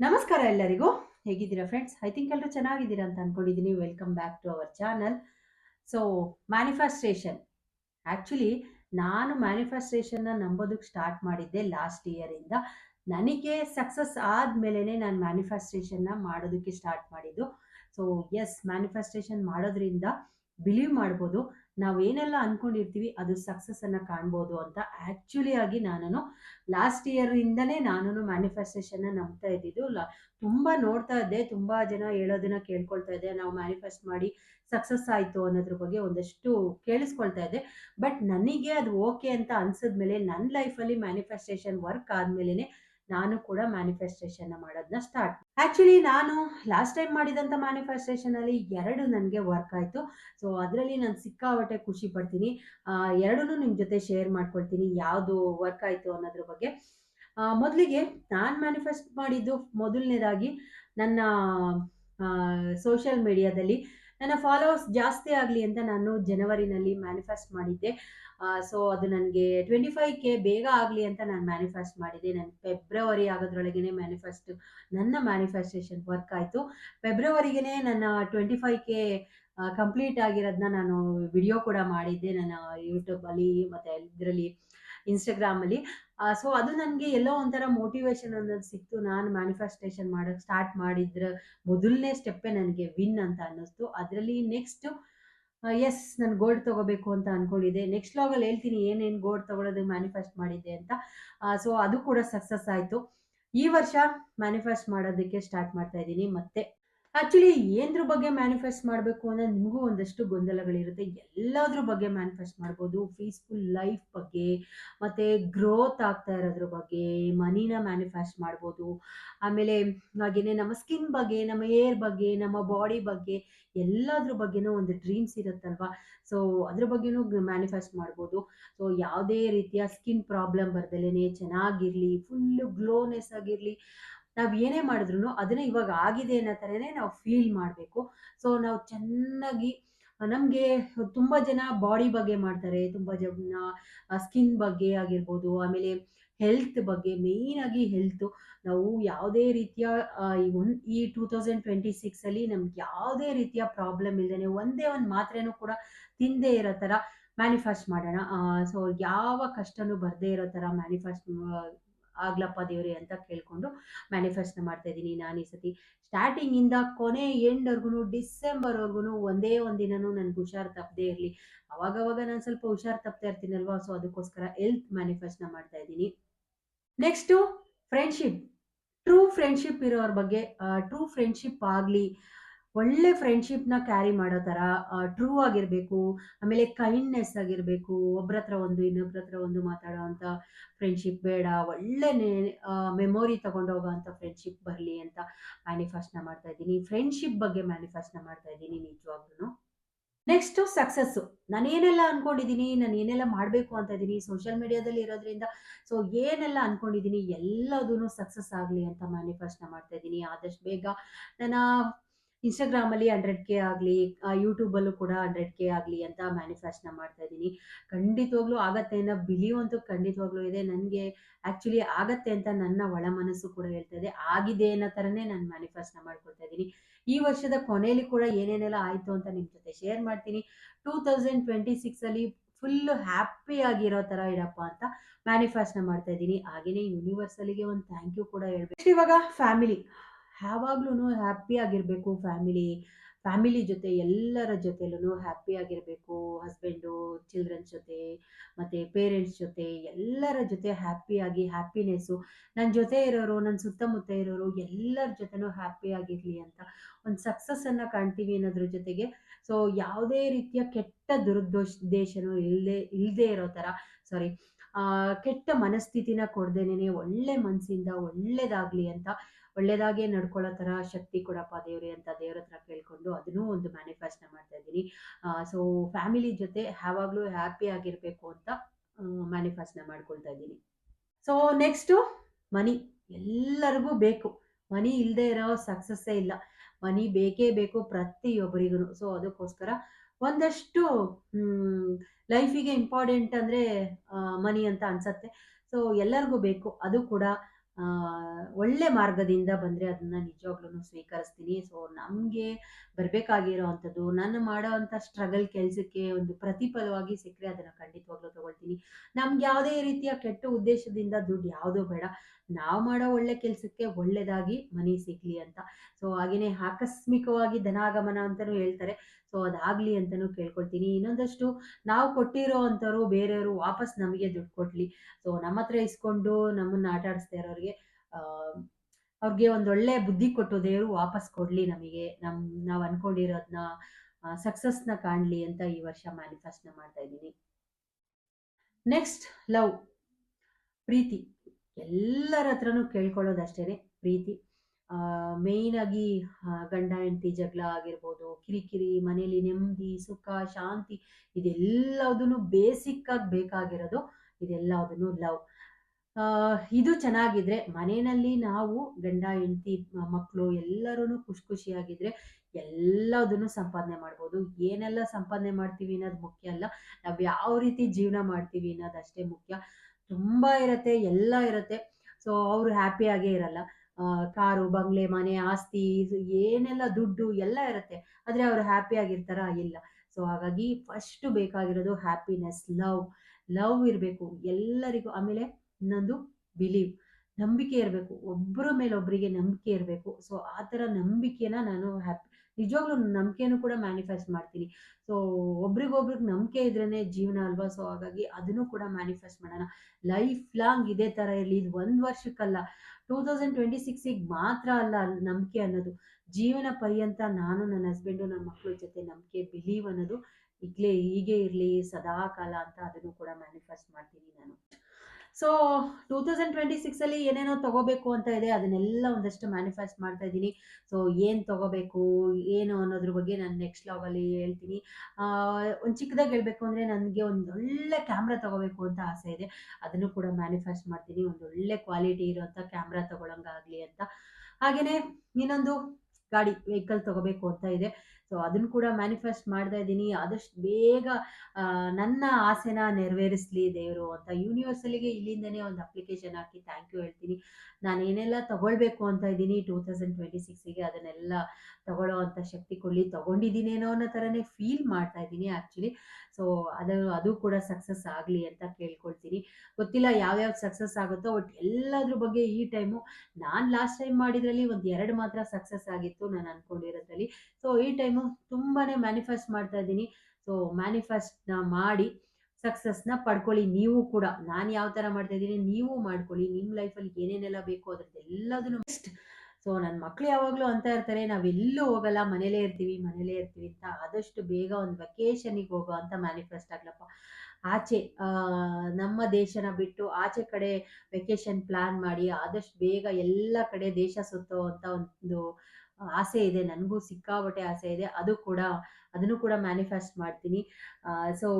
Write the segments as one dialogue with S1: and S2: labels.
S1: ನಮಸ್ಕಾರ ಎಲ್ಲರಿಗೂ. ಹೇಗಿದ್ದೀರಾ ಫ್ರೆಂಡ್ಸ್ ಐ ಥಿಂಕ್ ಎಲ್ಲರೂ ಚೆನ್ನಾಗಿದ್ದೀರಾ ಅಂತ ಅನ್ಕೊಂಡಿದ್ದೀನಿ welcome back to our channel so manifestation actually ನಾನು ಮ್ಯಾನಿಫೆಸ್ಟೇಷನ್ನ ನಂಬೋದಕ್ಕೆ ಸ್ಟಾರ್ಟ್ ಮಾಡಿದ್ದೆ ಲಾಸ್ಟ್ ಇಯರಿಂದ ನನಗೆ ಸಕ್ಸಸ್ ಆದಮೇಲೆ ನಾನು ಮ್ಯಾನಿಫೆಸ್ಟೇಷನ್ನ ಮಾಡೋದಕ್ಕೆ ಸ್ಟಾರ್ಟ್ ಮಾಡಿದ್ದು. ಸೊ ಎಸ್ ಮ್ಯಾನಿಫೆಸ್ಟೇಷನ್ ಮಾಡೋದ್ರಿಂದ ಬಿಲೀವ್ ಮಾಡ್ಬೋದು. ನಾವು ಏನೆಲ್ಲ ಅನ್ಕೊಂಡಿರ್ತೀವಿ ಅದು ಸಕ್ಸಸ್ಸನ್ನು ಕಾಣ್ಬೋದು ಅಂತ ಆ್ಯಕ್ಚುಲಿ ಆಗಿ ನಾನು ಲಾಸ್ಟ್ ಇಯರಿಂದನೇ ನಾನು ಮ್ಯಾನಿಫೆಸ್ಟೇಷನ್ನ ನಂಬ್ತಾ ಇದ್ದಿದ್ದು. ಲ, ತುಂಬ ನೋಡ್ತಾ ಇದ್ದೆ. ತುಂಬ ಜನ ಹೇಳೋದನ್ನ ಕೇಳ್ಕೊಳ್ತಾ ಇದ್ದೆ. ನಾವು ಮ್ಯಾನಿಫೆಸ್ಟ್ ಮಾಡಿ ಸಕ್ಸಸ್ ಆಯಿತು ಅನ್ನೋದ್ರ ಬಗ್ಗೆ ಒಂದಷ್ಟು ಕೇಳಿಸ್ಕೊಳ್ತಾ ಇದ್ದೆ. ಬಟ್ ನನಗೆ ಅದು ಓಕೆ ಅಂತ ಅನ್ಸಿದ್ಮೇಲೆ ನನ್ನ ಲೈಫಲ್ಲಿ ಮ್ಯಾನಿಫೆಸ್ಟೇಷನ್ ವರ್ಕ್ ಆದಮೇಲೆ ನಾನು ಕೂಡ ಮ್ಯಾನಿಫೆಸ್ಟೇಷನ್ ಮಾಡೋದನ್ನ ಸ್ಟಾರ್ಟ್ ಆ್ಯಕ್ಚುಲಿ ನಾನು ಲಾಸ್ಟ್ ಟೈಮ್ ಮಾಡಿದಂಥ ಮ್ಯಾನಿಫೆಸ್ಟೇಷನಲ್ಲಿ ಎರಡು ನನಗೆ ವರ್ಕ್ ಆಯಿತು. ಸೊ ಅದರಲ್ಲಿ ನಾನು ಸಿಕ್ಕಾಪಟ್ಟೆ ಖುಷಿ ಪಡ್ತೀನಿ. ಎರಡೂ ನಿಮ್ಮ ಜೊತೆ ಶೇರ್ ಮಾಡ್ಕೊಳ್ತೀನಿ ಯಾವುದು ವರ್ಕ್ ಆಯಿತು ಅನ್ನೋದ್ರ ಬಗ್ಗೆ. ಮೊದಲಿಗೆ ನಾನು ಮ್ಯಾನಿಫೆಸ್ಟ್ ಮಾಡಿದ್ದು ಮೊದಲನೇದಾಗಿ ನನ್ನ ಸೋಷಿಯಲ್ ಮೀಡಿಯಾದಲ್ಲಿ ನನ್ನ ಫಾಲೋವರ್ಸ್ ಜಾಸ್ತಿ ಆಗಲಿ ಅಂತ ನಾನು ಜನವರಿನಲ್ಲಿ ಮ್ಯಾನಿಫೆಸ್ಟ್ ಮಾಡಿದ್ದೆ. ಸೊ ಅದು ನನಗೆ ಟ್ವೆಂಟಿ ಫೈವ್ ಕೆ ಬೇಗ ಆಗಲಿ ಅಂತ ನಾನು ಮ್ಯಾನಿಫೆಸ್ಟ್ ಮಾಡಿದ್ದೆ. ನಾನು ಫೆಬ್ರವರಿ ಆಗೋದ್ರೊಳಗೇ ಮ್ಯಾನಿಫೆಸ್ಟ್ ನನ್ನ ಮ್ಯಾನಿಫೆಸ್ಟೇಷನ್ ವರ್ಕ್ ಆಯಿತು. ಫೆಬ್ರವರಿಗೇ ನನ್ನ ಟ್ವೆಂಟಿ ಫೈವ್ ಕೆ ಕಂಪ್ಲೀಟ್ ಆಗಿರೋದನ್ನ ನಾನು ವಿಡಿಯೋ ಕೂಡ ಮಾಡಿದ್ದೆ. ನನ್ನ ಯೂಟ್ಯೂಬಲ್ಲಿ ಮತ್ತು ಇದರಲ್ಲಿ ಇನ್ಸ್ಟಾಗ್ರಾಮಲ್ಲಿ ಸೊ ಅದು ನನಗೆ ಎಲ್ಲೋ ಒಂಥರ ಮೋಟಿವೇಶನ್ ಅನ್ನೋದು ಸಿಕ್ತು. ನಾನು ಮ್ಯಾನಿಫೆಸ್ಟೇಷನ್ ಮಾಡೋಕ್ಕೆ ಸ್ಟಾರ್ಟ್ ಮಾಡಿದ್ರ ಮೊದಲನೇ ಸ್ಟೆಪ್ಪೇ ನನಗೆ ವಿನ್ ಅಂತ ಅನ್ನಿಸ್ತು. ಅದರಲ್ಲಿ ನೆಕ್ಸ್ಟ್ ಎಸ್ ನಾನು ಗೋಲ್ಡ್ ತಗೋಬೇಕು ಅಂತ ಅನ್ಕೊಂಡಿದ್ದೆ. ನೆಕ್ಸ್ಟ್ ಲಾಗಲ್ಲಿ ಹೇಳ್ತೀನಿ, ಏನೇನು ಗೋಲ್ಡ್ ತಗೊಳೋದು ಮ್ಯಾನಿಫೆಸ್ಟ್ ಮಾಡಿದ್ದೆ ಅಂತ. ಸೊ ಅದು ಕೂಡ ಸಕ್ಸಸ್ ಆಯಿತು. ಈ ವರ್ಷ ಮ್ಯಾನಿಫೆಸ್ಟ್ ಮಾಡೋದಕ್ಕೆ ಸ್ಟಾರ್ಟ್ ಮಾಡ್ತಾ ಇದ್ದೀನಿ. ಮತ್ತೆ ಆ್ಯಕ್ಚುಲಿ ಏನ್ರ ಬಗ್ಗೆ ಮ್ಯಾನಿಫೆಸ್ಟ್ ಮಾಡಬೇಕು ಅನ್ನೋ ನಿಮಗೂ ಒಂದಷ್ಟು ಗೊಂದಲಗಳಿರುತ್ತೆ. ಎಲ್ಲದ್ರ ಬಗ್ಗೆ ಮ್ಯಾನಿಫೆಸ್ಟ್ ಮಾಡ್ಬೋದು. ಪೀಸ್ಫುಲ್ ಲೈಫ್ ಬಗ್ಗೆ, ಮತ್ತು ಗ್ರೋತ್ ಆಗ್ತಾ ಇರೋದ್ರ ಬಗ್ಗೆ ಮನಿನ ಮ್ಯಾನಿಫೆಸ್ಟ್ ಮಾಡ್ಬೋದು. ಆಮೇಲೆ ಹಾಗೇನೆ ನಮ್ಮ ಸ್ಕಿನ್ ಬಗ್ಗೆ, ನಮ್ಮ ಏರ್ ಬಗ್ಗೆ, ನಮ್ಮ ಬಾಡಿ ಬಗ್ಗೆ, ಎಲ್ಲದ್ರ ಬಗ್ಗೆನೂ ಒಂದು ಡ್ರೀಮ್ಸ್ ಇರುತ್ತಲ್ವಾ? ಸೊ ಅದ್ರ ಬಗ್ಗೆನೂ ಮ್ಯಾನಿಫೆಸ್ಟ್ ಮಾಡ್ಬೋದು. ಸೊ ಯಾವುದೇ ರೀತಿಯ ಸ್ಕಿನ್ ಪ್ರಾಬ್ಲಮ್ ಬರ್ದಲೇ ಚೆನ್ನಾಗಿರಲಿ ಫುಲ್ಲು ಗ್ಲೋನೆಸ್ ಆಗಿರಲಿ ನಾವು ಏನೇ ಮಾಡಿದ್ರು ಅದನ್ನ ಇವಾಗ ಆಗಿದೆ ಅನ್ನೋ ಥರನೇ ನಾವು ಫೀಲ್ ಮಾಡಬೇಕು. ಸೊ ನಾವು ಚೆನ್ನಾಗಿ, ನಮಗೆ ತುಂಬ ಜನ ಬಾಡಿ ಬಗ್ಗೆ ಮಾಡ್ತಾರೆ. ತುಂಬ ಜನ ಸ್ಕಿನ್ ಬಗ್ಗೆ ಆಗಿರ್ಬೋದು, ಆಮೇಲೆ ಹೆಲ್ತ್ ಬಗ್ಗೆ ಮೇಯ್ನಾಗಿ ಹೆಲ್ತು ನಾವು ಯಾವುದೇ ರೀತಿಯ ಈ ಒನ್ ಈ ಟೂ ತೌಸಂಡ್ ಟ್ವೆಂಟಿ ಸಿಕ್ಸಲ್ಲಿ ನಮ್ಗೆ ಯಾವುದೇ ರೀತಿಯ ಪ್ರಾಬ್ಲಮ್ ಇಲ್ಲದೇ ಒಂದೇ ಒಂದು ಮಾತ್ರೆನೂ ಕೂಡ ತಿಂದೇ ಇರೋ ಥರ ಮ್ಯಾನಿಫೆಸ್ಟ್ ಮಾಡೋಣ. ಸೊ ಯಾವ ಕಷ್ಟನೂ ಬರದೇ ಇರೋ ಥರ ಮ್ಯಾನಿಫೆಸ್ಟ್ ಆಗ್ಲಪ್ಪ ದೇವ್ರಿ ಅಂತ ಕೇಳ್ಕೊಂಡು ಮ್ಯಾನಿಫೆಸ್ಟ್ನ ಮಾಡ್ತಾ ಇದ್ದೀನಿ ನಾನು ಈ ಸತಿ. ಸ್ಟಾರ್ಟಿಂಗಿಂದ ಕೊನೆ ಎಂಡ್ವರ್ಗು ಡಿಸೆಂಬರ್ವರೆಗೂ ಒಂದೇ ಒಂದು ದಿನನೂ ನನ್ಗೆ ಹುಷಾರು ತಪ್ಪದೇ ಇರಲಿ. ಅವಾಗವಾಗ ನಾನು ಸ್ವಲ್ಪ ಹುಷಾರು ತಪ್ತಾ ಇರ್ತೀನಲ್ವಾ ಸೊ ಅದಕ್ಕೋಸ್ಕರ ಹೆಲ್ತ್ ಮ್ಯಾನಿಫೆಸ್ಟ್ನ ಮಾಡ್ತಾ ಇದ್ದೀನಿ. ನೆಕ್ಸ್ಟು ಫ್ರೆಂಡ್ಶಿಪ್ ಟ್ರೂ ಫ್ರೆಂಡ್ಶಿಪ್ ಇರೋರ ಬಗ್ಗೆ ಟ್ರೂ ಫ್ರೆಂಡ್ಶಿಪ್ ಆಗಲಿ ಒಳ್ಳೆ ಫ್ರೆಂಡ್ಶಿಪ್ನ ಕ್ಯಾರಿ ಮಾಡೋ ಥರ ಟ್ರೂ ಆಗಿರಬೇಕು, ಆಮೇಲೆ ಕೈಂಡ್ನೆಸ್ ಆಗಿರಬೇಕು ಒಬ್ರ ಹತ್ರ ಒಂದು ಇನ್ನೊಬ್ರ ಹತ್ರ ಒಂದು ಮಾತಾಡೋ ಅಂಥ ಫ್ರೆಂಡ್ಶಿಪ್ ಬೇಡ, ಒಳ್ಳೆ ಮೆಮೊರಿ ತಗೊಂಡೋಗೋ ಅಂಥ ಫ್ರೆಂಡ್ಶಿಪ್ ಬರಲಿ ಅಂತ ಮ್ಯಾನಿಫೆಸ್ಟ್ನ ಮಾಡ್ತಾ ಇದ್ದೀನಿ. ಫ್ರೆಂಡ್ಶಿಪ್ ಬಗ್ಗೆ ಮ್ಯಾನಿಫೆಸ್ಟ್ನ ಮಾಡ್ತಾ ಇದ್ದೀನಿ ನಿಜವಾಗ್ಲೂ ನೆಕ್ಸ್ಟು ಸಕ್ಸಸ್ಸು ನಾನು ಏನೆಲ್ಲ ಅಂದ್ಕೊಂಡಿದ್ದೀನಿ ನಾನು ಏನೆಲ್ಲ ಮಾಡಬೇಕು ಅಂತ ಇದ್ದೀನಿ ಸೋಷಿಯಲ್ ಮೀಡಿಯಾದಲ್ಲಿ ಇರೋದ್ರಿಂದ ಸೊ ಏನೆಲ್ಲ ಅಂದ್ಕೊಂಡಿದ್ದೀನಿ ಎಲ್ಲದೂ ಸಕ್ಸಸ್ ಆಗಲಿ ಅಂತ ಮ್ಯಾನಿಫೆಸ್ಟ್ನ ಮಾಡ್ತಾ ಇದ್ದೀನಿ. ಆದಷ್ಟು ಬೇಗ ನನ್ನ ಇನ್ಸ್ಟಾಗ್ರಾಮಲ್ಲಿ ಹಂಡ್ರೆಡ್ ಕೆ ಆಗಲಿ ಯೂಟ್ಯೂಬಲ್ಲೂ ಕೂಡ ಹಂಡ್ರೆಡ್ ಕೆ ಆಗಲಿ ಅಂತ ಮ್ಯಾನಿಫೆಸ್ಟ್ನ ಮಾಡ್ತಾ ಇದ್ದೀನಿ. ಖಂಡಿತವಾಗ್ಲೂ ಆಗತ್ತೆ ಅನ್ನೋ ಬಿಲೀವ್ ಅಂತೂ ಖಂಡಿತವಾಗ್ಲೂ ಇದೆ. ನನಗೆ ಆ್ಯಕ್ಚುಲಿ ಆಗತ್ತೆ ಅಂತ ನನ್ನ ಒಳ ಮನಸ್ಸು ಕೂಡ ಹೇಳ್ತಾ ಇದೆ. ಆಗಿದೆ ಅನ್ನೋ ಥರನೇ ನಾನು ಮ್ಯಾನಿಫೆಸ್ಟ್ನ ಮಾಡ್ಕೊಳ್ತಾ ಇದ್ದೀನಿ. ಈ ವರ್ಷದ ಕೊನೆಯಲ್ಲಿ ಕೂಡ ಏನೇನೆಲ್ಲ ಆಯಿತು ಅಂತ ನಿಮ್ಮ ಜೊತೆ ಶೇರ್ ಮಾಡ್ತೀನಿ. ಟೂ ತೌಸಂಡ್ ಟ್ವೆಂಟಿ ಸಿಕ್ಸಲ್ಲಿ ಫುಲ್ಲು ಹ್ಯಾಪಿ ಆಗಿರೋ ಥರ ಇರಪ್ಪ ಅಂತ ಮ್ಯಾನಿಫೆಸ್ಟ್ನ ಮಾಡ್ತಾ ಇದ್ದೀನಿ. ಹಾಗೆಯೇ ಯೂನಿವರ್ಸಲಿಗೆ ಒಂದು ಥ್ಯಾಂಕ್ ಯು ಕೂಡ ಹೇಳ್ಬೇಕು. ಇವಾಗ ಫ್ಯಾಮಿಲಿ ಯಾವಾಗ್ಲೂ ಹ್ಯಾಪಿ ಆಗಿರಬೇಕು ಫ್ಯಾಮಿಲಿ ಫ್ಯಾಮಿಲಿ ಜೊತೆ, ಎಲ್ಲರ ಜೊತೆಲೂ ಹ್ಯಾಪಿ ಆಗಿರಬೇಕು. ಹಸ್ಬೆಂಡು ಚಿಲ್ಡ್ರನ್ಸ್ ಜೊತೆ, ಮತ್ತು ಪೇರೆಂಟ್ಸ್ ಜೊತೆ, ಎಲ್ಲರ ಜೊತೆ ಹ್ಯಾಪಿಯಾಗಿ ಹ್ಯಾಪಿನೆಸ್ಸು ನನ್ನ ಜೊತೆ ಇರೋರು ನನ್ನ ಸುತ್ತಮುತ್ತ ಇರೋರು ಎಲ್ಲರ ಜೊತೆನೂ ಹ್ಯಾಪಿ ಆಗಿರಲಿ ಅಂತ ಒಂದು ಸಕ್ಸಸ್ಸನ್ನು ಕಾಣ್ತೀವಿ ಅನ್ನೋದ್ರ ಜೊತೆಗೆ. ಸೊ ಯಾವುದೇ ರೀತಿಯ ಕೆಟ್ಟ ದುರುದ್ದೇಶ, ದೇಶನೂ ಇಲ್ಲದೆ ಇಲ್ಲದೆ ಇರೋ ಥರ ಸಾರಿ ಕೆಟ್ಟ ಮನಸ್ಥಿತಿನ ಕೊಡ್ದೇನೆ ಒಳ್ಳೆ ಮನಸ್ಸಿಂದ ಒಳ್ಳೇದಾಗಲಿ ಅಂತ ಒಳ್ಳೇದಾಗೆ ನಡ್ಕೊಳ್ಳೋ ಥರ ಶಕ್ತಿ ಕೊಡಪ್ಪ ದೇವ್ರೆ ಅಂತ ದೇವ್ರ ಹತ್ರ ಕೇಳ್ಕೊಂಡು ಅದನ್ನೂ ಒಂದು ಮ್ಯಾನಿಫೆಸ್ಟ್ನ ಮಾಡ್ತಾ ಇದ್ದೀನಿ. ಸೊ ಫ್ಯಾಮಿಲಿ ಜೊತೆ ಯಾವಾಗಲೂ ಹ್ಯಾಪಿ ಆಗಿರಬೇಕು ಅಂತ ಮ್ಯಾನಿಫೆಸ್ಟ್ನ ಮಾಡ್ಕೊಳ್ತಾ ಇದ್ದೀನಿ. ಸೊ ನೆಕ್ಸ್ಟು ಮನಿ, ಎಲ್ಲರಿಗೂ ಬೇಕು. ಮನಿ ಇಲ್ಲದೆ ಇರೋ ಸಕ್ಸಸ್ಸೇ ಇಲ್ಲ. ಮನಿ ಬೇಕೇ ಬೇಕು ಪ್ರತಿಯೊಬ್ಬರಿಗೂ ಸೊ ಅದಕ್ಕೋಸ್ಕರ ಒಂದಷ್ಟು ಲೈಫಿಗೆ ಇಂಪಾರ್ಟೆಂಟ್ ಅಂದರೆ ಮನಿ ಅಂತ ಅನ್ಸತ್ತೆ. ಸೊ ಎಲ್ಲರಿಗೂ ಬೇಕು. ಅದು ಕೂಡ ಒಳ್ಳೆ ಮಾರ್ಗದಿಂದ ಬಂದರೆ ಅದನ್ನು ನಿಜವಾಗ್ಲೂ ಸ್ವೀಕರಿಸ್ತೀನಿ. ಸೊ ನಮಗೆ ಬರಬೇಕಾಗಿರೋ ಅಂಥದ್ದು ನಾನು ಮಾಡೋ ಅಂಥ ಸ್ಟ್ರಗಲ್ ಕೆಲಸಕ್ಕೆ ಒಂದು ಪ್ರತಿಫಲವಾಗಿ ಸಿಕ್ಕರೆ ಅದನ್ನು ಖಂಡಿತವಾಗ್ಲೂ ತೊಗೊಳ್ತೀನಿ. ನಮ್ಗೆ ಯಾವುದೇ ರೀತಿಯ ಕೆಟ್ಟ ಉದ್ದೇಶದಿಂದ ದುಡ್ಡು ಯಾವುದೂ ಬೇಡ. ನಾವು ಮಾಡೋ ಒಳ್ಳೆ ಕೆಲಸಕ್ಕೆ ಒಳ್ಳೆಯದಾಗಿ ಮನೆ ಸಿಗಲಿ ಅಂತ. ಸೊ ಹಾಗೆಯೇ ಆಕಸ್ಮಿಕವಾಗಿ ಧನಾಗಮನ ಅಂತಲೂ ಹೇಳ್ತಾರೆ. ಸೊ ಅದಾಗಲಿ ಅಂತಲೂ ಕೇಳ್ಕೊಳ್ತೀನಿ. ಇನ್ನೊಂದಷ್ಟು ನಾವು ಕೊಟ್ಟಿರೋ ಅಂಥವ್ರು ಬೇರೆಯವರು ವಾಪಸ್ ನಮಗೆ ದುಡ್ಡು ಕೊಡಲಿ. ಸೊ ನಮ್ಮ ಹತ್ರ ಇಸ್ಕೊಂಡು ನಮ್ಮನ್ನು ಆಟ ಆಡಿಸ್ತಾ ಇರೋರಿಗೆ ಅವ್ರಿಗೆ ಒಂದೊಳ್ಳೆ ಬುದ್ಧಿ ಕೊಟ್ಟು ದೇವರು ವಾಪಸ್ ಕೊಡಲಿ ನಮಗೆ. ನಮ್ಮ ನಾವು ಸಕ್ಸಸ್ ಸಕ್ಸಸ್ನ ಕಾಣಲಿ ಅಂತ ಈ ವರ್ಷ ಮ್ಯಾನಿಫೆಸ್ಟ್ನ ಮಾಡ್ತಾ ಇದ್ದೀನಿ. ನೆಕ್ಸ್ಟ್ ಲವ್ ಪ್ರೀತಿ. ಎಲ್ಲರ ಹತ್ರನೂ ಕೇಳ್ಕೊಳ್ಳೋದಷ್ಟೇ ಪ್ರೀತಿ. ಮೇಯ್ನಾಗಿ ಗಂಡ, ಹೆಂಡತಿ ಜಗಳ ಆಗಿರ್ಬೋದು, ಕಿರಿಕಿರಿ, ಮನೇಲಿ ನೆಮ್ಮದಿ, ಸುಖ, ಶಾಂತಿ, ಇದೆಲ್ಲದನ್ನು ಆಗಿ ಬೇಕಾಗಿರೋದು ಇದೆಲ್ಲದನ್ನು ಲವ್ ಇದು ಚೆನ್ನಾಗಿದ್ರೆ ಮನೆಯಲ್ಲಿ ನಾವು ಗಂಡ, ಹೆಂಡತಿ ಮಕ್ಕಳು ಎಲ್ಲರೂ ಖುಷಿ ಖುಷಿಯಾಗಿದ್ರೆ ಎಲ್ಲದನ್ನು ಸಂಪಾದನೆ ಮಾಡ್ಬೋದು. ಏನೆಲ್ಲ ಸಂಪಾದನೆ ಮಾಡ್ತೀವಿ ಅನ್ನೋದು ಮುಖ್ಯ ಅಲ್ಲ, ನಾವು ಯಾವ ರೀತಿ ಜೀವನ ಮಾಡ್ತೀವಿ ಅನ್ನೋದು ಅಷ್ಟೇ ಮುಖ್ಯ. ತುಂಬ ಇರುತ್ತೆ, ಎಲ್ಲ ಇರುತ್ತೆ. ಸೊ ಅವರು ಹ್ಯಾಪಿಯಾಗೇ ಇರಲ್ಲ. ಕಾರು, ಬಂಗ್ಲೆ, ಮನೆ, ಆಸ್ತಿ ಏನೆಲ್ಲ ದುಡ್ಡು ಎಲ್ಲ ಇರುತ್ತೆ. ಆದರೆ ಅವರು ಹ್ಯಾಪಿಯಾಗಿರ್ತಾರ ಇಲ್ಲ. ಸೊ ಹಾಗಾಗಿ ಫಸ್ಟ್ ಬೇಕಾಗಿರೋದು ಹ್ಯಾಪಿನೆಸ್ ಲವ್ ಲವ್ ಇರಬೇಕು ಎಲ್ಲರಿಗೂ. ಆಮೇಲೆ ಇನ್ನೊಂದು ಬಿಲೀವ್ ನಂಬಿಕೆ ಇರಬೇಕು. ಒಬ್ಬರ ಮೇಲೆ ಒಬ್ಬರಿಗೆ ನಂಬಿಕೆ ಇರಬೇಕು. ಸೊ ಆ ಥರ ನಂಬಿಕೆನ ನಾನು ಹ್ಯಾಪಿ ನಿಜವಾಗ್ಲೂ ನಂಬಿಕೆನೂ ಕೂಡ ಮ್ಯಾನಿಫೆಸ್ಟ್ ಮಾಡ್ತೀನಿ. ಸೊ ಒಬ್ರಿಗೊಬ್ರಿಗೆ ನಂಬಿಕೆ ಇದ್ರೇ ಜೀವನ ಅಲ್ವಾ? ಸೊ ಹಾಗಾಗಿ ಅದನ್ನು ಕೂಡ ಮ್ಯಾನಿಫೆಸ್ಟ್ ಮಾಡೋಣ. ಲೈಫ್ ಲಾಂಗ್ ಇದೇ ಥರ ಇರಲಿ. ಇದು ಒಂದು ವರ್ಷಕ್ಕಲ್ಲ. ಟೂ ತೌಸಂಡ್ ಟ್ವೆಂಟಿ ಸಿಕ್ಸಿಗೆ ಮಾತ್ರ ಅಲ್ಲ ನಂಬಿಕೆ ಅನ್ನೋದು. ಜೀವನ ಪರ್ಯಂತ ನಾನು ನನ್ನ ಹಸ್ಬೆಂಡು ನನ್ನ ಮಕ್ಕಳ ಜೊತೆ ನಂಬಿಕೆ ಬಿಲೀವ್ ಅನ್ನೋದು ಈಗಲೇ ಹೀಗೆ ಇರಲಿ ಸದಾ ಕಾಲ ಅಂತ ಅದನ್ನು ಕೂಡ ಮ್ಯಾನಿಫೆಸ್ಟ್ ಮಾಡ್ತೀನಿ ನಾನು. ಸೊ ಟೂ ತೌಸಂಡ್ ಟ್ವೆಂಟಿ ಸಿಕ್ಸಲ್ಲಿ ಏನೇನೋ ತಗೋಬೇಕು ಅಂತ ಇದೆ, ಅದನ್ನೆಲ್ಲ ಒಂದಷ್ಟು ಮ್ಯಾನಿಫೆಸ್ಟ್ ಮಾಡ್ತಾ ಇದ್ದೀನಿ. ಸೊ ಏನು ತಗೋಬೇಕು, ಏನು ಅನ್ನೋದ್ರ ಬಗ್ಗೆ ನಾನು ನೆಕ್ಸ್ಟ್ ಲಾಗಲ್ಲಿ ಹೇಳ್ತೀನಿ. ಒಂದು ಚಿಕ್ಕದಾಗಿ ಹೇಳಬೇಕು ಅಂದರೆ ನನಗೆ ಒಂದು ಒಳ್ಳೆ ಕ್ಯಾಮ್ರಾ ತಗೋಬೇಕು ಅಂತ ಆಸೆ ಇದೆ. ಅದನ್ನು ಕೂಡ ಮ್ಯಾನಿಫೆಸ್ಟ್ ಮಾಡ್ತೀನಿ. ಒಂದು ಒಳ್ಳೆ ಕ್ವಾಲಿಟಿ ಇರೋಂಥ ಕ್ಯಾಮ್ರಾ ತಗೊಳಂಗಾಗ್ಲಿ ಅಂತ. ಹಾಗೆಯೇ ಇನ್ನೊಂದು ಗಾಡಿ ವೆಹಿಕಲ್ ತಗೋಬೇಕು ಅಂತ ಇದೆ. ಸೊ ಅದನ್ನ ಕೂಡ ಮ್ಯಾನಿಫೆಸ್ಟ್ ಮಾಡ್ತಾ ಇದ್ದೀನಿ. ಆದಷ್ಟು ಬೇಗ ನನ್ನ ಆಸೆನ ನೆರವೇರಿಸ್ಲಿ ದೇವರು ಅಂತ ಯೂನಿವರ್ಸಲಿಗೆ ಇಲ್ಲಿಂದನೇ ಒಂದು ಅಪ್ಲಿಕೇಶನ್ ಹಾಕಿ ಥ್ಯಾಂಕ್ ಯು ಹೇಳ್ತೀನಿ. ನಾನು ಏನೆಲ್ಲ ತಗೊಳ್ಬೇಕು ಅಂತ ಇದ್ದೀನಿ ಟೂ ತೌಸಂಡ್ ಟ್ವೆಂಟಿ ಸಿಕ್ಸಿಗೆ ಅದನ್ನೆಲ್ಲ ತಗೊಳ್ಳೋ ಅಂತ ಶಕ್ತಿ ಕೊಡಲಿ, ತಗೊಂಡಿದ್ದೀನೇನೋ ಅನ್ನೋ ಥರನೇ ಫೀಲ್ ಮಾಡ್ತಾ ಇದ್ದೀನಿ ಆ್ಯಕ್ಚುಲಿ ಸೊ ಅದು ಅದು ಕೂಡ ಸಕ್ಸಸ್ ಆಗಲಿ ಅಂತ ಕೇಳ್ಕೊಳ್ತೀನಿ. ಗೊತ್ತಿಲ್ಲ ಯಾವ್ಯಾವ ಸಕ್ಸಸ್ ಆಗುತ್ತೋ ಬಟ್ ಎಲ್ಲದ್ರ ಬಗ್ಗೆ ಈ ಟೈಮು ನಾನು ಲಾಸ್ಟ್ ಟೈಮ್ ಮಾಡಿದ್ರಲ್ಲಿ ಒಂದು ಎರಡು ಮಾತ್ರ ಸಕ್ಸಸ್ ಆಗಿತ್ತು ನಾನು ಅಂದ್ಕೊಂಡಿರೋದ್ರಲ್ಲಿ ಸೊ ಈ ಟೈಮು ತುಂಬಾ ಮ್ಯಾನಿಫೆಸ್ಟ್ ಮಾಡ್ತಾ ಇದ್ದೀನಿ. ಸೊ ಮ್ಯಾನಿಫೆಸ್ಟ್ನ ಮಾಡಿ ಸಕ್ಸಸ್ನ ಪಡ್ಕೊಳ್ಳಿ ನೀವು ಕೂಡ. ನಾನು ಯಾವ ಥರ ಮಾಡ್ತಾ ಇದ್ದೀನಿ ನೀವು ಮಾಡ್ಕೊಳ್ಳಿ. ನಿಮ್ಮ ಲೈಫಲ್ಲಿ ಏನೇನೆಲ್ಲ ಬೇಕೋ ಅದ್ರದ್ದು ಎಲ್ಲದನ್ನು ಬೆಸ್ಟ್ ಸೊ ನನ್ನ ಮಕ್ಳು ಯಾವಾಗಲೂ ಅಂತ ಇರ್ತಾರೆ, ನಾವೆಲ್ಲೂ ಹೋಗಲ್ಲ, ಮನೇಲೇ ಇರ್ತೀವಿ ಮನೇಲೇ ಇರ್ತೀವಿ ಅಂತ. ಆದಷ್ಟು ಬೇಗ ಒಂದು ವೆಕೇಶನಿಗೆ ಹೋಗೋ ಅಂತ ಮ್ಯಾನಿಫೆಸ್ಟ್ ಆಗ್ಲಪ್ಪ. ಆಚೆ ನಮ್ಮ ದೇಶನ ಬಿಟ್ಟು ಆಚೆ ಕಡೆ ವೆಕೇಶನ್ ಪ್ಲಾನ್ ಮಾಡಿ, ಆದಷ್ಟು ಬೇಗ ಎಲ್ಲ ಕಡೆ ದೇಶ ಸುತ್ತೋ ಅಂತ ಒಂದು ಆಸೆ ಇದೆ. ನನಗೂ ಸಿಕ್ಕಾಬಟ್ಟೆ ಆಸೆ ಇದೆ. ಅದು ಕೂಡ, ಅದನ್ನು ಕೂಡ ಮ್ಯಾನಿಫೆಸ್ಟ್ ಮಾಡ್ತೀನಿ. ಸೊ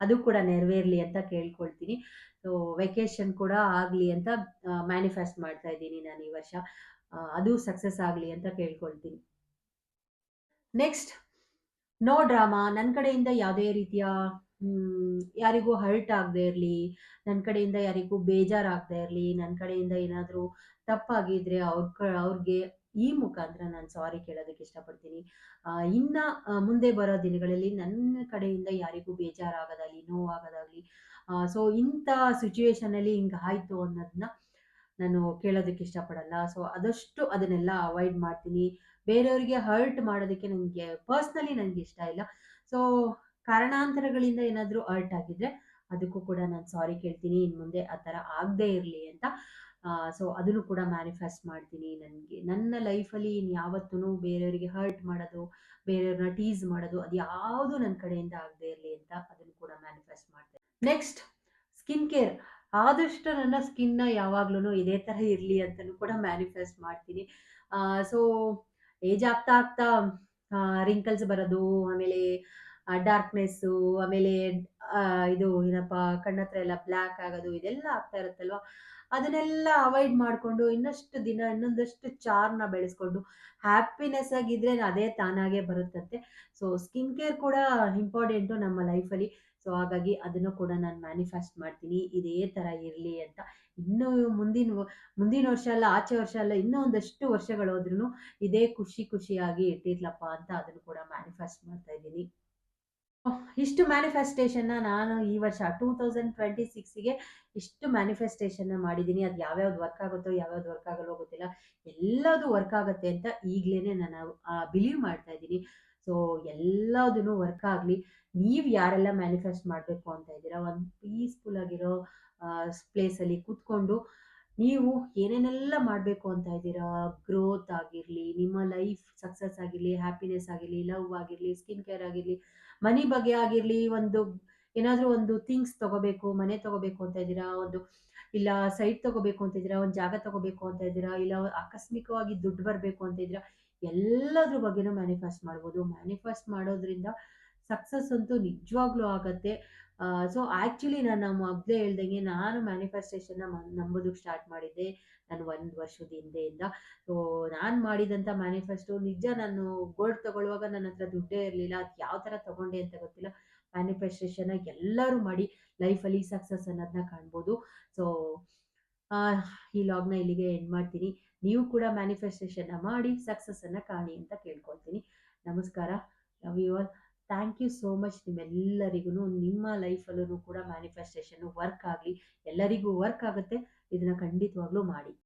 S1: ಅದು ಕೂಡ ನೆರವೇರಲಿ ಅಂತ ಕೇಳ್ಕೊಳ್ತೀನಿ. ಸೊ ವೆಕೇಶನ್ ಕೂಡ ಆಗಲಿ ಅಂತ ಮ್ಯಾನಿಫೆಸ್ಟ್ ಮಾಡ್ತಾ ಇದ್ದೀನಿ ನಾನು ಈ ವರ್ಷ. ಅದು ಸಕ್ಸಸ್ ಆಗಲಿ ಅಂತ ಕೇಳ್ಕೊಳ್ತೀನಿ. ನೆಕ್ಸ್ಟ್ ನೋ ಡ್ರಾಮಾ ನನ್ನ ಕಡೆಯಿಂದ ಯಾವುದೇ ರೀತಿಯ ಯಾರಿಗೂ ಹರ್ಟ್ ಆಗದೆ ಇರಲಿ ನನ್ನ ಕಡೆಯಿಂದ ಯಾರಿಗೂ ಬೇಜಾರಾಗದೆ ಇರಲಿ ನನ್ನ ಕಡೆಯಿಂದ ಏನಾದರೂ ತಪ್ಪಾಗಿದ್ರೆ ಅವ್ರ ಕ, ಅವ್ರಿಗೆ ಈ ಮುಖಾಂತರ ನಾನು ಸಾರಿ ಕೇಳೋದಕ್ಕೆ ಇಷ್ಟಪಡ್ತೀನಿ. ಇನ್ನ ಮುಂದೆ ಬರೋ ದಿನಗಳಲ್ಲಿ ನನ್ನ ಕಡೆಯಿಂದ ಯಾರಿಗೂ ಬೇಜಾರಾಗೋದಾಗಲಿ, ನೋವಾಗೋದಾಗಲಿ ಸೊ ಇಂಥ ಸಿಚುವೇಶನಲ್ಲಿ ಹಿಂಗೆ ಆಯಿತು ಅನ್ನೋದನ್ನ ನಾನು ಕೇಳೋದಕ್ಕೆ ಇಷ್ಟಪಡಲ್ಲ. ಸೊ ಆದಷ್ಟು ಅದನ್ನೆಲ್ಲ ಅವಾಯ್ಡ್ ಮಾಡ್ತೀನಿ. ಬೇರೆಯವ್ರಿಗೆ ಹರ್ಟ್ ಮಾಡೋದಕ್ಕೆ ನನಗೆ ಪರ್ಸ್ನಲಿ ನನಗೆ ಇಷ್ಟ ಇಲ್ಲ. ಸೊ ಕಾರಣಾಂತರಗಳಿಂದ ಏನಾದರೂ ಹರ್ಟ್ ಆಗಿದ್ರೆ ಅದಕ್ಕೂ ಕೂಡ ನಾನು ಸಾರಿ ಕೇಳ್ತೀನಿ ಇನ್ನು ಮುಂದೆ ಆ ಥರ ಆಗದೆ ಇರಲಿ ಅಂತ. ಸೊ ಅದನ್ನು ಕೂಡ ಮ್ಯಾನಿಫೆಸ್ಟ್ ಮಾಡ್ತೀನಿ ನನಗೆ. ನನ್ನ ಲೈಫಲ್ಲಿ ಇನ್ನು ಯಾವತ್ತೂ ಬೇರೆಯವರಿಗೆ ಹರ್ಟ್ ಮಾಡೋದು, ಬೇರೆಯವ್ರನ್ನ ಟೀಸ್ ಮಾಡೋದು, ಅದು ಯಾವುದು ನನ್ನ ಕಡೆಯಿಂದ ಆಗದೆ ಇರಲಿ ಅಂತ ಅದನ್ನು ಕೂಡ ಮ್ಯಾನಿಫೆಸ್ಟ್ ಮಾಡ್ತೀನಿ. ನೆಕ್ಸ್ಟ್ ಸ್ಕಿನ್ ಕೇರ್ ಆದಷ್ಟು ನನ್ನ ಸ್ಕಿನ್ನ ಯಾವಾಗ್ಲೂ ಇದೇ ಥರ ಇರಲಿ ಅಂತಲೂ ಕೂಡ ಮ್ಯಾನಿಫೆಸ್ಟ್ ಮಾಡ್ತೀನಿ. ಸೊ ಏಜ್ ಆಗ್ತಾ ಆಗ್ತಾ ರಿಂಕಲ್ಸ್ ಬರೋದು, ಆಮೇಲೆ ಡಾರ್ಕ್ನೆಸ್ಸು ಆಮೇಲೆ ಇದು ಏನಪ್ಪ ಕಣ್ಣತ್ರ ಎಲ್ಲ ಬ್ಲ್ಯಾಕ್ ಆಗೋದು ಇದೆಲ್ಲ ಆಗ್ತಾ ಇರುತ್ತಲ್ವ? ಅದನ್ನೆಲ್ಲ ಅವಾಯ್ಡ್ ಮಾಡಿಕೊಂಡು ಇನ್ನಷ್ಟು ದಿನ ಇನ್ನೊಂದಷ್ಟು ಚಾರ್ನ ಬೆಳೆಸ್ಕೊಂಡು ಹ್ಯಾಪಿನೆಸ್ ಆಗಿದ್ರೆ ಅದೇ ತಾನಾಗೆ ಬರುತ್ತಂತೆ. ಸೊ ಸ್ಕಿನ್ ಕೇರ್ ಕೂಡ ಇಂಪಾರ್ಟೆಂಟು ನಮ್ಮ ಲೈಫಲ್ಲಿ ಸೊ ಹಾಗಾಗಿ ಅದನ್ನು ಕೂಡ ನಾನು ಮ್ಯಾನಿಫೆಸ್ಟ್ ಮಾಡ್ತೀನಿ. ಇದೇ ಥರ ಇರಲಿ ಅಂತ. ಇನ್ನೂ ಮುಂದಿನ ಮುಂದಿನ ವರ್ಷ ಅಲ್ಲ, ಆಚೆ ವರ್ಷ ಅಲ್ಲ, ಇನ್ನೂ ಒಂದಷ್ಟು ವರ್ಷಗಳೋದ್ರೂ ಇದೇ ಖುಷಿ ಖುಷಿಯಾಗಿ ಇಟ್ಟಿರ್ಲಪ್ಪ ಅಂತ ಅದನ್ನು ಕೂಡ ಮ್ಯಾನಿಫೆಸ್ಟ್ ಮಾಡ್ತಾ ಇದ್ದೀನಿ. ಇಷ್ಟು ಮ್ಯಾನಿಫೆಸ್ಟೇಷನ್‌ನ ನಾನು ಈ ವರ್ಷ 2026ಗೆ ಇಷ್ಟು ಮ್ಯಾನಿಫೆಸ್ಟೇಷನ್‌ನ ಮಾಡಿದ್ದೀನಿ. ಅದು ಯಾವ್ಯಾವ್ದು ವರ್ಕ್ ಆಗುತ್ತೋ, ಯಾವ್ಯಾವ್ದು ವರ್ಕ್ ಆಗಲ್ಲೋ ಗೊತ್ತಿಲ್ಲ. ಎಲ್ಲದೂ ವರ್ಕ್ ಆಗುತ್ತೆ ಅಂತ ಈಗ್ಲೇನೆ ನಾನು ಬಿಲೀವ್ ಮಾಡ್ತಾ ಇದ್ದೀನಿ. ಸೊ ಎಲ್ಲದೂ ವರ್ಕ್ ಆಗ್ಲಿ. ನೀವು ಯಾರೆಲ್ಲ ಮ್ಯಾನಿಫೆಸ್ಟ್ ಮಾಡಬೇಕು ಅಂತ ಇದ್ದೀರಾ, ಒಂದು ಪೀಸ್‌ಫುಲ್ ಆಗಿರೋ ಪ್ಲೇಸಲ್ಲಿ ಕೂತ್ಕೊಂಡು ನೀವು ಏನೇನೆಲ್ಲ ಮಾಡಬೇಕು ಅಂತ ಇದ್ದೀರಾ, ಗ್ರೋತ್ ಆಗಿರಲಿ, ನಿಮ್ಮ ಲೈಫ್ ಸಕ್ಸಸ್ ಆಗಿರಲಿ, ಹ್ಯಾಪಿನೆಸ್ ಆಗಿರಲಿ, ಲವ್ ಆಗಿರಲಿ, ಸ್ಕಿನ್ ಕೇರ್ ಆಗಿರಲಿ, ಮನಿ ಬಗ್ಗೆ ಆಗಿರಲಿ, ಒಂದು ಏನಾದರೂ ಒಂದು ಥಿಂಗ್ಸ್ ತಗೋಬೇಕು, ಮನೆ ತಗೋಬೇಕು ಅಂತ ಇದ್ದೀರಾ, ಒಂದು ಇಲ್ಲ ಸೈಟ್ ತಗೋಬೇಕು ಅಂತ ಇದ್ದೀರಾ, ಒಂದು ಜಾಗ ತಗೋಬೇಕು ಅಂತ ಇದ್ದೀರಾ, ಇಲ್ಲ ಆಕಸ್ಮಿಕವಾಗಿ ದುಡ್ಡು ಬರಬೇಕು ಅಂತ ಇದ್ದೀರಾ, ಎಲ್ಲದ್ರ ಬಗ್ಗೆನೂ ಮ್ಯಾನಿಫೆಸ್ಟ್ ಮಾಡ್ಬೋದು. ಮ್ಯಾನಿಫೆಸ್ಟ್ ಮಾಡೋದ್ರಿಂದ ಸಕ್ಸಸ್ ಅಂತೂ ನಿಜವಾಗ್ಲೂ ಆಗತ್ತೆ. ಸೊ ಆಕ್ಚುಲಿ ನಾನು ಮೊದಲೇ ಹೇಳ್ದಂಗೆ ನಾನು ಮ್ಯಾನಿಫೆಸ್ಟೇಷನ್‌ನ ನಂಬೋದಕ್ಕೆ ಸ್ಟಾರ್ಟ್ ಮಾಡಿದ್ದೆ ನಾನು ಒಂದು ವರ್ಷದ ಹಿಂದೆಯಿಂದ. ಸೊ ನಾನು ಮಾಡಿದಂಥ ಮ್ಯಾನಿಫೆಸ್ಟೋ ನಿಜ ನಾನು ಗೋಲ್ಡ್ ತಗೊಳ್ಳುವಾಗ ನನ್ನ ಹತ್ರ ದುಡ್ಡೇ ಇರಲಿಲ್ಲ. ಅದು ಯಾವ ಥರ ತಗೊಂಡೆ ಅಂತ ಗೊತ್ತಿಲ್ಲ. ಮ್ಯಾನಿಫೆಸ್ಟೇಷನ್‌ನ ಎಲ್ಲರೂ ಮಾಡಿ ಲೈಫಲ್ಲಿ ಸಕ್ಸಸ್ ಅನ್ನೋದನ್ನ ಕಾಣ್ಬೋದು. ಸೊ ಈ ಲಾಗ್ನ ಇಲ್ಲಿಗೆ ಎಂಡ್ ಮಾಡ್ತೀನಿ. ನೀವು ಕೂಡ ಮ್ಯಾನಿಫೆಸ್ಟೇಷನ್‌ನ ಮಾಡಿ ಸಕ್ಸಸ್ಸನ್ನು ಕಾಣಿ ಅಂತ ಕೇಳ್ಕೊಳ್ತೀನಿ. ನಮಸ್ಕಾರ. Love you all. Thank you so much ನಿಮ್ಮೆಲ್ಲರಿಗೂ ನಿಮ್ಮ ಲೈಫಲ್ಲೂ ಕೂಡ ಮ್ಯಾನಿಫೆಸ್ಟೇಷನ್ ವರ್ಕ್ ಆಗಲಿ. ಎಲ್ಲರಿಗೂ ವರ್ಕ್ ಆಗುತ್ತೆ. ಇದನ್ನ ಖಂಡಿತವಾಗ್ಲೂ ಮಾಡಿ.